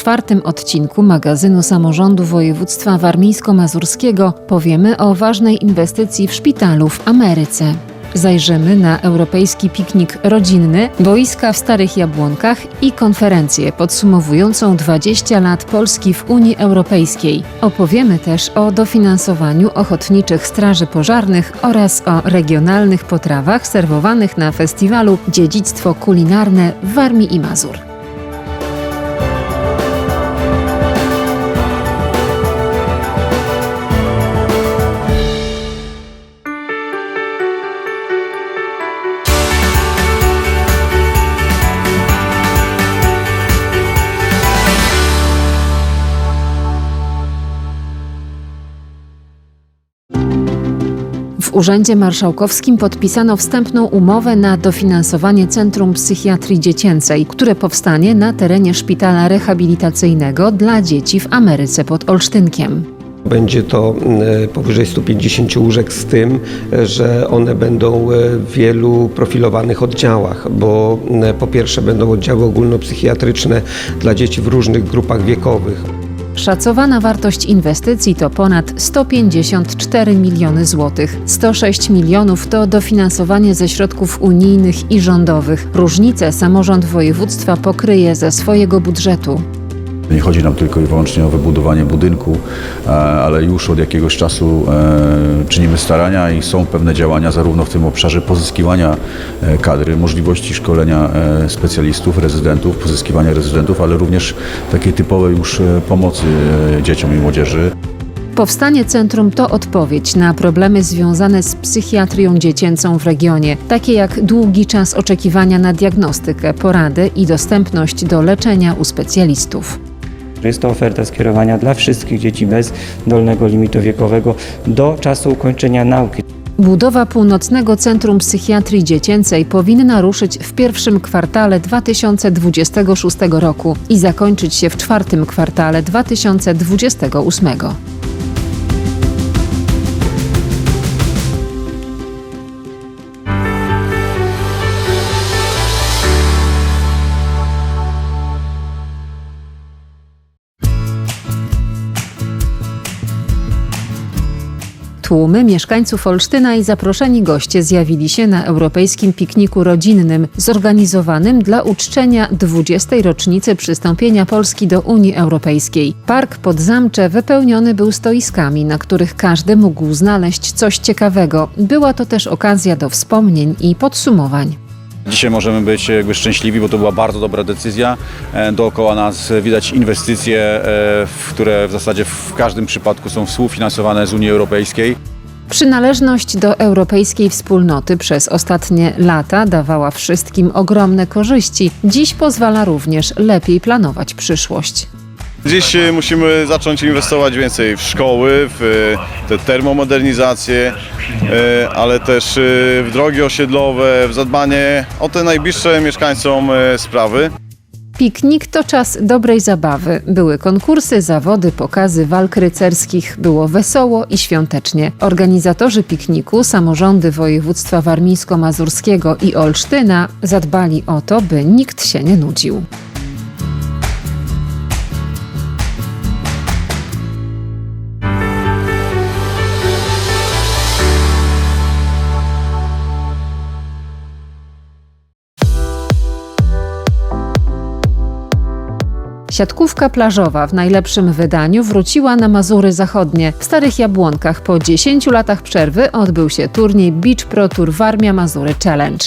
czwartym odcinku magazynu samorządu województwa warmińsko-mazurskiego powiemy o ważnej inwestycji w szpitalu w Ameryce. Zajrzymy na europejski piknik rodzinny, boiska w Starych Jabłonkach i konferencję podsumowującą 20 lat Polski w Unii Europejskiej. Opowiemy też o dofinansowaniu ochotniczych straży pożarnych oraz o regionalnych potrawach serwowanych na festiwalu Dziedzictwo Kulinarne w Warmii i Mazur. Urzędzie Marszałkowskim podpisano wstępną umowę na dofinansowanie Centrum Psychiatrii Dziecięcej, które powstanie na terenie szpitala rehabilitacyjnego dla dzieci w Ameryce pod Olsztynkiem. Będzie to e, powyżej 150 łóżek z tym, e, że one będą e, w wielu profilowanych oddziałach, bo e, po pierwsze będą oddziały ogólnopsychiatryczne dla dzieci w różnych grupach wiekowych. Szacowana wartość inwestycji to ponad 154 miliony złotych. 106 milionów to dofinansowanie ze środków unijnych i rządowych. Różnice samorząd województwa pokryje ze swojego budżetu. Nie chodzi nam tylko i wyłącznie o wybudowanie budynku, e, ale już od jakiegoś czasu e, czynimy starania i są pewne działania zarówno w tym obszarze pozyskiwania e, kadry, możliwości szkolenia specjalistów, rezydentów, pozyskiwania rezydentów, ale również takiej typowej już pomocy dzieciom i młodzieży. Powstanie centrum to odpowiedź na problemy związane z psychiatrią dziecięcą w regionie, takie jak długi czas oczekiwania na diagnostykę, poradę i dostępność do leczenia u specjalistów. Jest to oferta skierowania dla wszystkich dzieci bez dolnego limitu wiekowego do czasu ukończenia nauki. Budowa północnego Centrum Psychiatrii Dziecięcej powinna ruszyć w pierwszym kwartale 2026 roku i zakończyć się w czwartym kwartale 2028. Tłumy mieszkańców Olsztyna i zaproszeni goście zjawili się na europejskim pikniku rodzinnym zorganizowanym dla uczczenia 20. rocznicy przystąpienia Polski do Unii Europejskiej. Park Podzamcze wypełniony był stoiskami, na których każdy mógł znaleźć coś ciekawego. Była to też okazja do wspomnień i podsumowań. Dzisiaj możemy być jakby szczęśliwi, bo to była bardzo dobra decyzja. E, Dookoła nas widać inwestycje, e, które w zasadzie w każdym przypadku są współfinansowane z Unii Europejskiej. Przynależność do europejskiej wspólnoty przez ostatnie lata dawała wszystkim ogromne korzyści. Dziś pozwala również lepiej planować przyszłość. Dziś e, musimy zacząć inwestować więcej w szkoły, w e, te termomodernizacje, e, ale też w drogi osiedlowe, w zadbanie o te najbliższe mieszkańcom sprawy. Piknik to czas dobrej zabawy. Były konkursy, zawody, pokazy walk rycerskich. Było wesoło i świątecznie. Organizatorzy pikniku, samorządy województwa warmińsko-mazurskiego i Olsztyna zadbali o to, by nikt się nie nudził. Siatkówka plażowa w najlepszym wydaniu wróciła na Mazury Zachodnie. W Starych Jabłonkach po 10 latach przerwy odbył się turniej Beach Pro Tour Warmia Mazury Challenge.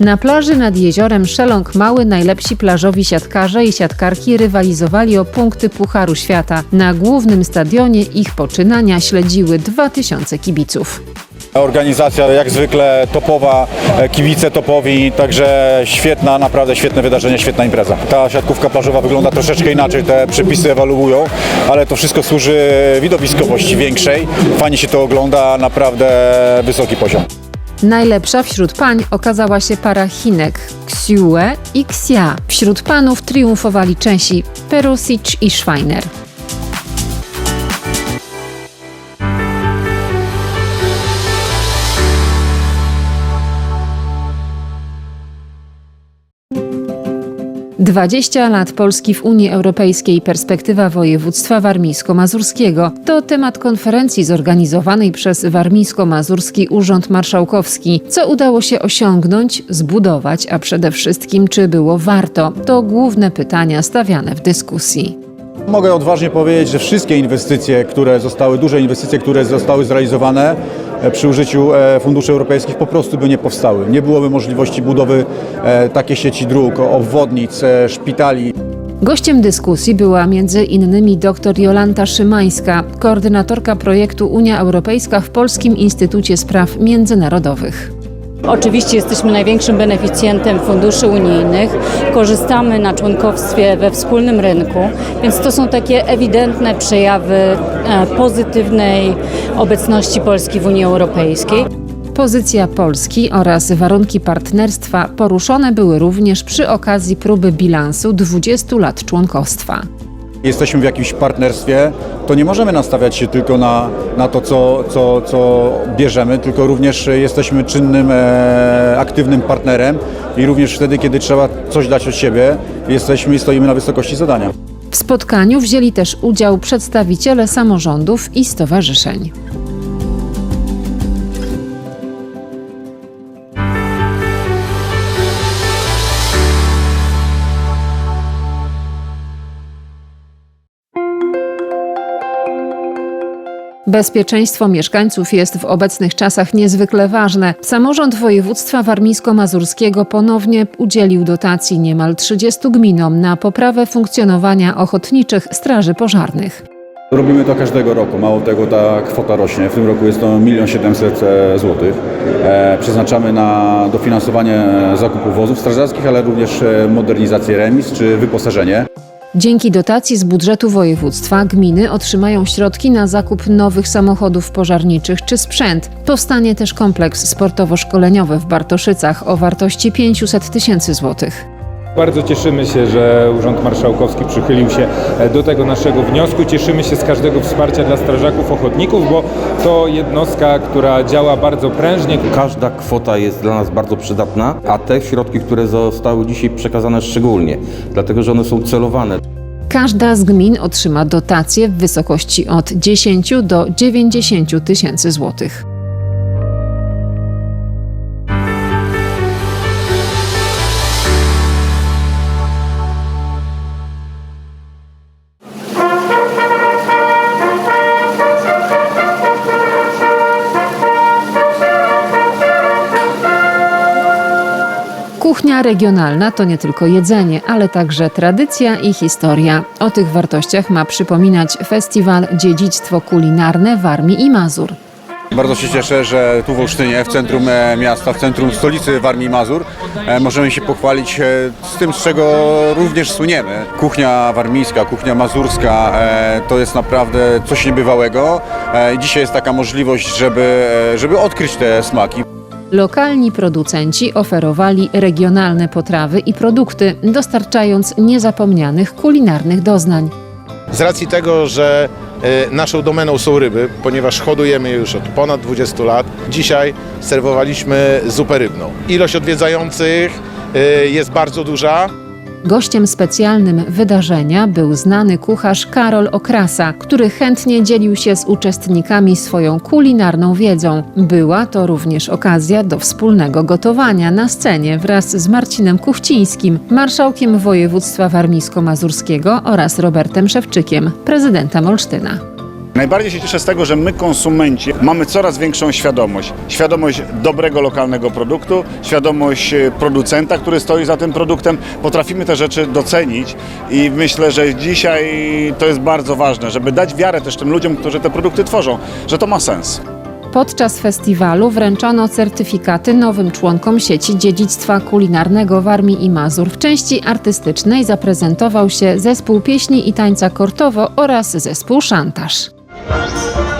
Na plaży nad jeziorem Szeląg Mały najlepsi plażowi siatkarze i siatkarki rywalizowali o punkty Pucharu Świata. Na głównym stadionie ich poczynania śledziły 2000 kibiców. Organizacja jak zwykle topowa, e, kibice topowi, także świetna, naprawdę świetne wydarzenie, świetna impreza. Ta siatkówka plażowa wygląda troszeczkę inaczej, te przepisy ewoluują, ale to wszystko służy widowiskowości większej. Fajnie się to ogląda, naprawdę wysoki poziom. Najlepsza wśród pań okazała się para Chinek Xiue i Xia. Wśród panów triumfowali Czesi Perusic i Schweiner. 20 lat Polski w Unii Europejskiej perspektywa województwa warmińsko-mazurskiego to temat konferencji zorganizowanej przez Warmińsko-Mazurski Urząd Marszałkowski. Co udało się osiągnąć, zbudować, a przede wszystkim czy było warto? To główne pytania stawiane w dyskusji. Mogę odważnie powiedzieć, że wszystkie inwestycje, które zostały, duże inwestycje, które zostały zrealizowane e, przy użyciu e, funduszy europejskich po prostu by nie powstały. Nie byłoby możliwości budowy e, takiej sieci dróg, obwodnic, szpitali. Gościem dyskusji była między innymi dr Jolanta Szymańska, koordynatorka projektu Unia Europejska w Polskim Instytucie Spraw Międzynarodowych. Oczywiście jesteśmy największym beneficjentem funduszy unijnych, korzystamy na członkowstwie we wspólnym rynku, więc to są takie ewidentne przejawy e, pozytywnej obecności Polski w Unii Europejskiej. Pozycja Polski oraz warunki partnerstwa poruszone były również przy okazji próby bilansu 20 lat członkostwa. Jesteśmy w jakimś partnerstwie, to nie możemy nastawiać się tylko na, na to, co, co, co bierzemy, tylko również jesteśmy czynnym, e, aktywnym partnerem i również wtedy, kiedy trzeba coś dać od siebie, jesteśmy i stoimy na wysokości zadania. W spotkaniu wzięli też udział przedstawiciele samorządów i stowarzyszeń. Bezpieczeństwo mieszkańców jest w obecnych czasach niezwykle ważne. Samorząd województwa warmińsko-mazurskiego ponownie udzielił dotacji niemal 30 gminom na poprawę funkcjonowania ochotniczych straży pożarnych. Robimy to każdego roku, mało tego ta kwota rośnie. W tym roku jest to 1 700 zł. Przeznaczamy na dofinansowanie zakupu wozów strażackich, ale również e, modernizację remis czy wyposażenie. Dzięki dotacji z budżetu województwa gminy otrzymają środki na zakup nowych samochodów pożarniczych czy sprzęt. Powstanie też kompleks sportowo-szkoleniowy w Bartoszycach o wartości 500 tysięcy złotych. Bardzo cieszymy się, że Urząd Marszałkowski przychylił się e, do tego naszego wniosku. Cieszymy się z każdego wsparcia dla strażaków ochotników, bo to jednostka, która działa bardzo prężnie. Każda kwota jest dla nas bardzo przydatna, a te środki, które zostały dzisiaj przekazane szczególnie, dlatego że one są celowane. Każda z gmin otrzyma dotację w wysokości od 10 do 90 tysięcy złotych. Kuchnia regionalna to nie tylko jedzenie, ale także tradycja i historia. O tych wartościach ma przypominać festiwal Dziedzictwo Kulinarne Warmii i Mazur. Bardzo się cieszę, że tu w Olsztynie, w centrum e, miasta, w centrum stolicy Warmii Mazur, e, możemy się pochwalić e, z tym, z czego również słyniemy. Kuchnia warmińska, kuchnia mazurska to jest naprawdę coś niebywałego. Dzisiaj jest taka możliwość, żeby, żeby odkryć te smaki. Lokalni producenci oferowali regionalne potrawy i produkty, dostarczając niezapomnianych kulinarnych doznań. Z racji tego, że e, naszą domeną są ryby, ponieważ hodujemy je już od ponad 20 lat, dzisiaj serwowaliśmy zupę rybną. Ilość odwiedzających e, jest bardzo duża. Gościem specjalnym wydarzenia był znany kucharz Karol Okrasa, który chętnie dzielił się z uczestnikami swoją kulinarną wiedzą. Była to również okazja do wspólnego gotowania na scenie wraz z Marcinem Kuchcińskim, marszałkiem województwa warmińsko-mazurskiego oraz Robertem Szewczykiem, prezydentem Olsztyna. Najbardziej się cieszę z tego, że my konsumenci mamy coraz większą świadomość. Świadomość dobrego lokalnego produktu, świadomość e, producenta, który stoi za tym produktem. Potrafimy te rzeczy docenić i myślę, że dzisiaj to jest bardzo ważne, żeby dać wiarę też tym ludziom, którzy te produkty tworzą, że to ma sens. Podczas festiwalu wręczono certyfikaty nowym członkom sieci dziedzictwa kulinarnego Warmii i Mazur. W części artystycznej zaprezentował się zespół pieśni i tańca Kortowo oraz zespół Szantaż. Thank you.